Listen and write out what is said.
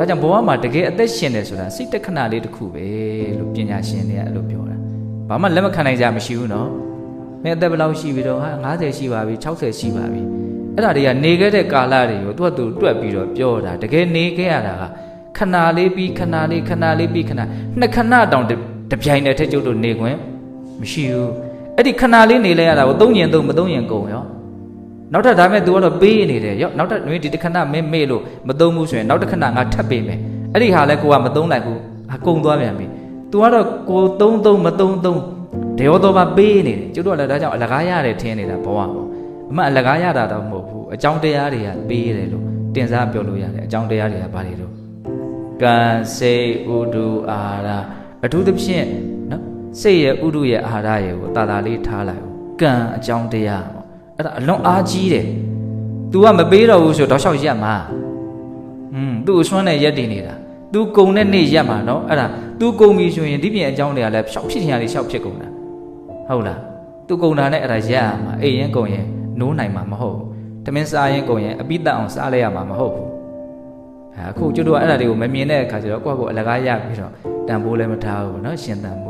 ဒါကြောင့်ဘဝမှာတကယ်အသက်ရှင်တယ်ဆိုတာစိတ်တခဏလေးတစ်ခုပဲလို့ပညာရှင်တွေကအဲ့လိုပြောတာဘာမှလက်မခံနိုင်ကြမရှိဘူးနော်မင်းအသက်ဘယ်လောက်ရှိပြီတော့ဟာ50ရှိပါပြီ60ရှိပါပြီအဲ့ဒါတွေကနေခဲ့တဲ့ကာလတွေကိုသူကသူတွက်ပြီးတော့ပြောတာတကယ်နေခဲ့ရတာကခဏလေးပြီးခဏလေးခဏလေးပြီးခဏနှစ်ခဏတောင်တစ်တစ်ပြိုင်တည်းထက်ကျုပ်တို့နေခွင့်မရှိဘူးအဲ့ဒီခဏလေးနေလဲရတာကိုသုံးရင်သုံးမသုံးရင်ကုန်ရော နောက်ထပ်ဒါမဲ့ तू ကတော့ပေးနေတယ်ရောနောက်ထပ်နွေးဒီတစ်ခဏမင်းမေ့လို့မသုံးဘူးဆိုရင်နောက်တစ်ခဏငါထပ်ပေးမယ်အဲ့ဒီဟာလဲကိုကမသုံးလိုက်ဘူးအကုန်သွားပြန်ပြီ तू ကတော့ကိုသုံးသုံးမသုံးသုံးဒေရောတော်မှာပေးနေတယ်ကျွတ်တော့လည်းဒါကြောင့်အလကားရတယ်ထင်းနေတာဘဝပေါ့အမှအလကားရတာတော့မဟုတ်ဘူးအကြောင်းတရားတွေကပေးတယ်လို့တင်စားပြောလို့ရတယ်အကြောင်းတရားတွေကဘာတွေတော့ကံစိတ်ဥဒုအာဟာရအထူးသဖြင့်နော်စိတ်ရဲ့ဥဒုရဲ့အာဟာရရဲ့ကိုတာတာလေးထားလိုက်အောင်ကံအကြောင်းတရားပေါ့ အဲ့ဒါအလွန်အားကြီးတယ်။ तू ကမပေးတော့ဘူးဆိုတော့ရှောက်ရက်မှာ။อืม तू အစွမ်းနဲ့ရက်တည်နေတာ။ तू ကုံတဲ့နေ့ရက်မှာနော်အဲ့ဒါ तू ကုံပြီဆိုရင်ဒီပြင်အကြောင်းတွေကလည်းရှောက်ဖြစ်ချင်ရလေးရှောက်ဖြစ်ကုန်တာ။ဟုတ်လား။ तू ကုံတာနဲ့အဲ့ဒါရက်ရမှာအိမ်ရင်ကုံရင်နိုးနိုင်မှာမဟုတ်ဘူး။တမင်းစားရင်ကုံရင်အပိတက်အောင်စားလိုက်ရမှာမဟုတ်ဘူး။အဲအခုကျွတ်တို့ကအဲ့ဒါတွေကိုမမြင်တဲ့အခါကျတော့ကိုယ့်ကိုယ်အလကားရပြီးတော့တန်ဖိုးလည်းမထားဘူးနော်ရှင်တန်ဖို့ ိုး